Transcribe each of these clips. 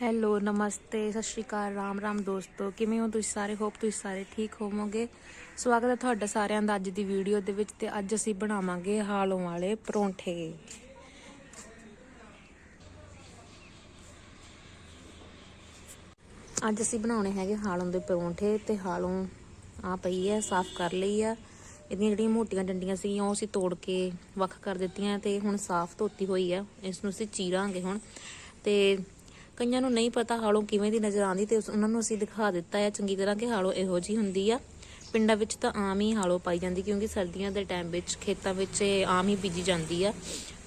Hello, ਨਮਸਤੇ, ਸਤਿ ਸ਼੍ਰੀ ਅਕਾਲ, ਰਾਮ ਰਾਮ ਦੋਸਤੋ। ਕਿਵੇਂ ਹੋ ਤੁਸੀਂ ਸਾਰੇ? ਹੋਪ ਤੁਸੀਂ ਸਾਰੇ ਠੀਕ ਹੋਵੋਗੇ। ਸਵਾਗਤ ਹੈ ਤੁਹਾਡਾ ਸਾਰਿਆਂ ਦਾ ਅੱਜ ਦੀ ਵੀਡੀਓ ਦੇ ਵਿੱਚ ਤੇ ਅੱਜ ਅਸੀਂ ਬਣਾਵਾਂਗੇ ਹਾਲੋਂ ਵਾਲੇ ਪਰੌਂਠੇ। ਅੱਜ ਅਸੀਂ ਬਣਾਉਣੇ ਹੈਗੇ ਹਾਲੋਂ ਦੇ ਪਰੌਂਠੇ ਤੇ ਹਾਲੋਂ ਆ ਪਈ ਹੈ, ਸਾਫ਼ ਕਰ ਲਈ ਆ। ਇਹਦੀਆਂ ਜਿਹੜੀਆਂ ਮੋਟੀਆਂ ਡੰਡੀਆਂ ਸੀਗੀਆਂ, ਉਹ ਅਸੀਂ ਤੋੜ ਕੇ ਵੱਖ ਕਰ ਦਿੱਤੀਆਂ ਤੇ ਹੁਣ ਸਾਫ਼ ਧੋਤੀ ਹੋਈ ਆ। ਇਸ ਨੂੰ ਅਸੀਂ ਚੀਰਾਂਗੇ ਹੁਣ ਤੇ ਕਈਆਂ ਨੂੰ ਨਹੀਂ ਪਤਾ ਹਾਲੋਂ ਕਿਵੇਂ ਦੀ ਨਜ਼ਰ ਆਉਂਦੀ ਤੇ ਉਸ- ਉਹਨਾਂ ਨੂੰ ਅਸੀਂ ਦਿਖਾ ਦਿੱਤਾ ਹੈ ਚੰਗੀ ਤਰ੍ਹਾਂ ਕਿ ਹਾਲੋਂ ਇਹੋ ਜੀ ਹੁੰਦੀ ਆ। ਪਿੰਡਾਂ ਵਿੱਚ ਤਾਂ ਆਮ ਹੀ ਹਾਲੋਂ ਪਾਈ ਜਾਂਦੀ ਕਿਉਂਕਿ ਸਰਦੀਆਂ ਦੇ ਟਾਈਮ ਵਿੱਚ ਖੇਤਾਂ ਵਿੱਚ ਇਹ ਆਮ ਹੀ ਬੀਜੀ ਜਾਂਦੀ ਆ।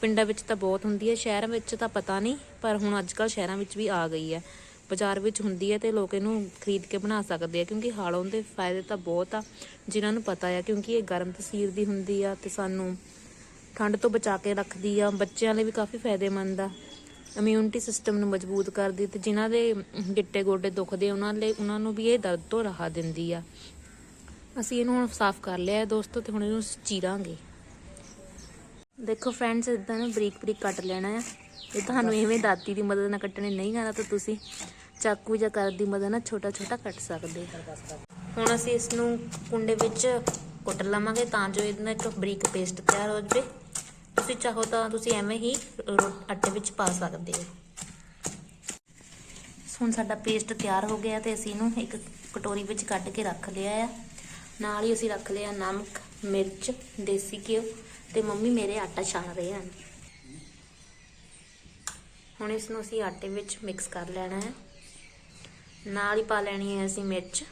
ਪਿੰਡਾਂ ਵਿੱਚ ਤਾਂ ਬਹੁਤ ਹੁੰਦੀ ਹੈ ਸ਼ਹਿਰਾਂ ਵਿੱਚ ਤਾਂ ਪਤਾ ਨਹੀਂ, ਪਰ ਹੁਣ ਅੱਜ ਕੱਲ ਸ਼ਹਿਰਾਂ ਵਿੱਚ ਵੀ ਆ ਗਈ ਹੈ ਬਾਜ਼ਾਰ ਵਿੱਚ ਹੁੰਦੀ ਹੈ ਤੇ ਲੋਕ ਇਹਨੂੰ ਖਰੀਦ ਕੇ ਬਣਾ ਸਕਦੇ ਆ ਕਿਉਂਕਿ ਹਾਲੋਂ ਦੇ ਫਾਇਦੇ ਤਾਂ ਬਹੁਤ ਆ, ਜਿਨ੍ਹਾਂ ਨੂੰ ਪਤਾ ਆ ਕਿਉਂਕਿ ਇਹ ਗਰਮ ਤਸੀਰ ਦੀ ਹੁੰਦੀ ਆ ਤੇ ਸਾਨੂੰ ਠੰਡ ਤੋਂ ਬਚਾ ਕੇ ਰੱਖਦੀ ਆ, ਬੱਚਿਆਂ ਲਈ ਵੀ ਕਾਫੀ ਫਾਇਦੇਮੰਦ ਆ। ਇਮਿਊਨਿਟੀ ਸਿਸਟਮ ਨੂੰ ਮਜ਼ਬੂਤ ਕਰਦੀ ਤੇ ਜਿਨ੍ਹਾਂ ਦੇ ਗਿੱਟੇ ਗੋਡੇ ਦੁਖਦੇ, ਉਹਨਾਂ ਲਈ, ਉਹਨਾਂ ਨੂੰ ਵੀ ਇਹ ਦਰਦ ਤੋਂ ਰਾਹਤ ਦਿੰਦੀ ਆ। ਅਸੀਂ ਇਹਨੂੰ ਹੁਣ ਸਾਫ਼ ਕਰ ਲਿਆ ਹੈ ਦੋਸਤੋ ਤੇ ਹੁਣ ਇਹਨੂੰ ਚੀਰਾਂਗੇ। ਦੇਖੋ ਫਰੈਂਡਸ ਇਦਾਂ ਨਾ ਬਰੀਕ ਬਰੀਕ ਕੱਟ ਲੈਣਾ ਆ। ਇਹ ਤੁਹਾਨੂੰ ਐਵੇਂ ਦਾਤੀ ਦੀ ਮਦਦ ਨਾਲ ਕੱਟਣੇ ਨਹੀਂ ਆਣਾ ਤਾਂ ਤੁਸੀਂ ਚਾਕੂ ਜਾਂ ਕਰ ਦੀ ਮਦਦ ਨਾਲ ਛੋਟਾ ਛੋਟਾ ਕੱਟ ਸਕਦੇ ਹੋ। ਹੁਣ ਅਸੀਂ ਇਸ ਨੂੰ ਕੁੰਡੇ ਵਿੱਚ ਕੁੱਟ ਲਵਾਂਗੇ ਤਾਂ ਜੋ ਇਹਦਾ ਇੱਕ ਬਰੀਕ ਪੇਸਟ ਤਿਆਰ ਹੋ ਜਾਵੇ। ਤੁਸੀਂ ਚਾਹੋ ਤਾਂ ਤੁਸੀਂ ਐਵੇਂ ਹੀ ਆਟੇ ਵਿੱਚ ਪਾ ਸਕਦੇ ਹੋ। ਹੁਣ ਸਾਡਾ ਪੇਸਟ ਤਿਆਰ ਹੋ ਗਿਆ ਤੇ ਅਸੀਂ ਇਹਨੂੰ ਇੱਕ ਕਟੋਰੀ ਵਿੱਚ ਕੱਢ ਕੇ ਰੱਖ ਲਿਆ ਆ। ਨਾਲ ਹੀ ਅਸੀਂ ਰੱਖ ਲਿਆ ਨਮਕ, ਮਿਰਚ, ਦੇਸੀ ਘਿਓ ਤੇ ਮੰਮੀ ਮੇਰੇ ਆਟਾ ਛਾਣ ਰਹੇ ਹਨ। ਹੁਣ ਇਸ ਨੂੰ ਅਸੀਂ ਆਟੇ ਵਿੱਚ ਮਿਕਸ ਕਰ ਲੈਣਾ ਹੈ। ਨਾਲ ਹੀ ਪਾ ਲੈਣੀ ਹੈ ਅਸੀਂ ਮਿਰਚ।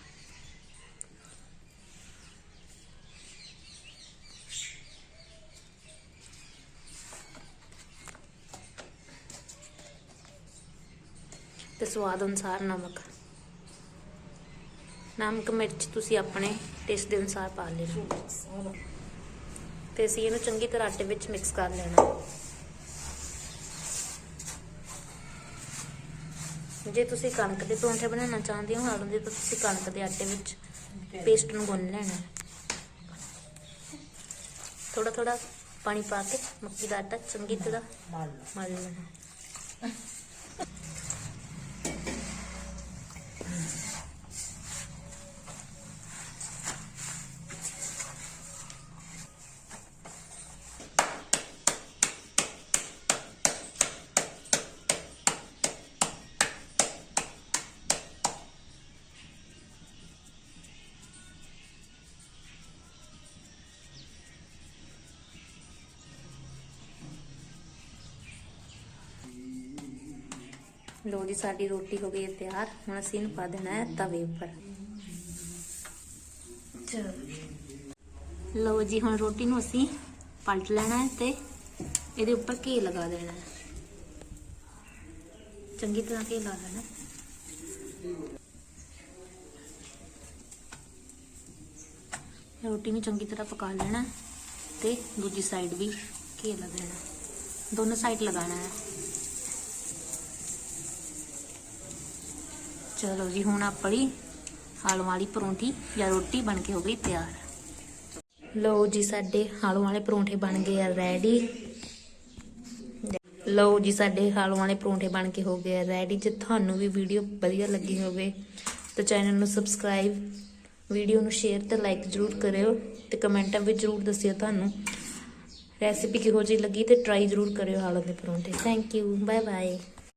ਤੇ ਸਵਾਦ ਅਨੁਸਾਰ ਨਮਕ। ਨਮਕ ਮਿਰਚ ਤੁਸੀਂ ਆਪਣੇ ਟੇਸਟ ਦੇ ਅਨੁਸਾਰ ਪਾ ਲੈਣਾ। ਤੇ ਅਸੀਂ ਇਹਨੂੰ ਚੰਗੀ ਤਰ੍ਹਾਂ ਆਟੇ ਵਿੱਚ ਮਿਕਸ ਕਰ ਲੈਣਾ। ਜੇ ਤੁਸੀਂ ਕਣਕ ਦੇ ਪਰੌਂਠੇ ਬਣਾਉਣਾ ਚਾਹੁੰਦੇ ਹੋ ਹਾਲੋਂ ਦੇ, ਤਾਂ ਤੁਸੀਂ ਕਣਕ ਦੇ ਆਟੇ ਵਿੱਚ ਪੇਸਟ ਨੂੰ ਗੁੰਨ ਲੈਣਾ। ਥੋੜਾ ਥੋੜਾ ਪਾਣੀ ਪਾ ਕੇ ਮੱਕੀ ਦਾ ਆਟਾ ਚੰਗੀ ਤਰ੍ਹਾਂ ਮਲ ਲੈਣਾ। ਲੋ ਜੀ, ਸਾਡੀ ਰੋਟੀ ਹੋ ਗਈ ਹੈ ਤਿਆਰ। ਹੁਣ ਅਸੀਂ ਇਹਨੂੰ ਪਾ ਦੇਣਾ ਹੈ ਤਵੇ ਉੱਪਰ। ਲੋ ਜੀ, ਹੁਣ ਰੋਟੀ ਨੂੰ ਅਸੀਂ ਪਲਟ ਲੈਣਾ ਹੈ ਤੇ ਇਹਦੇ ਉੱਪਰ ਘੀ ਲਗਾ ਦੇਣਾ ਹੈ। ਚੰਗੀ ਤਰ੍ਹਾਂ ਘੀ ਲਾ ਲੈਣਾ ਰੋਟੀ ਨੂੰ ਚੰਗੀ ਤਰ੍ਹਾਂ ਪਕਾ ਲੈਣਾ ਤੇ ਦੂਜੀ ਸਾਈਡ ਵੀ ਘੀ ਲਾ ਦੇਣਾ ਦੋਨੋਂ ਸਾਈਡ ਲਗਾਣਾ ਹੈ। ਚਲੋ ਜੀ, ਹੁਣ ਆਪਣੀ ਹਾਲੋਂ ਵਾਲੀ ਪਰੌਂਠੀ ਜਾਂ ਰੋਟੀ ਬਣ ਕੇ ਹੋ ਗਈ ਤਿਆਰ। ਲਓ ਜੀ, ਸਾਡੇ ਹਾਲੋਂ ਵਾਲੇ ਪਰੌਂਠੇ ਬਣ ਗਏ ਆ ਰੈਡੀ ਲਓ ਜੀ, ਸਾਡੇ ਹਾਲੋਂ ਵਾਲੇ ਪਰੌਂਠੇ ਬਣ ਕੇ ਹੋ ਗਏ ਆ ਰੈਡੀ ਜੇ ਤੁਹਾਨੂੰ ਵੀ ਵੀਡੀਓ ਵਧੀਆ ਲੱਗੀ ਹੋਵੇ, ਤਾਂ ਚੈਨਲ ਨੂੰ ਸਬਸਕ੍ਰਾਈਬ ਵੀਡੀਓ ਨੂੰ ਸ਼ੇਅਰ ਤੇ ਲਾਈਕ ਜ਼ਰੂਰ ਕਰਿਓ ਤੇ ਕਮੈਂਟਾਂ ਵਿੱਚ ਜ਼ਰੂਰ ਦੱਸਿਓ ਤੁਹਾਨੂੰ ਰੈਸਿਪੀ ਕਿਹੋ ਜਿਹੀ ਲੱਗੀ ਤੇ ਟਰਾਈ ਜ਼ਰੂਰ ਕਰਿਓ ਹਾਲੋਂ ਦੇ ਪਰੌਂਠੇ। Thank you bye bye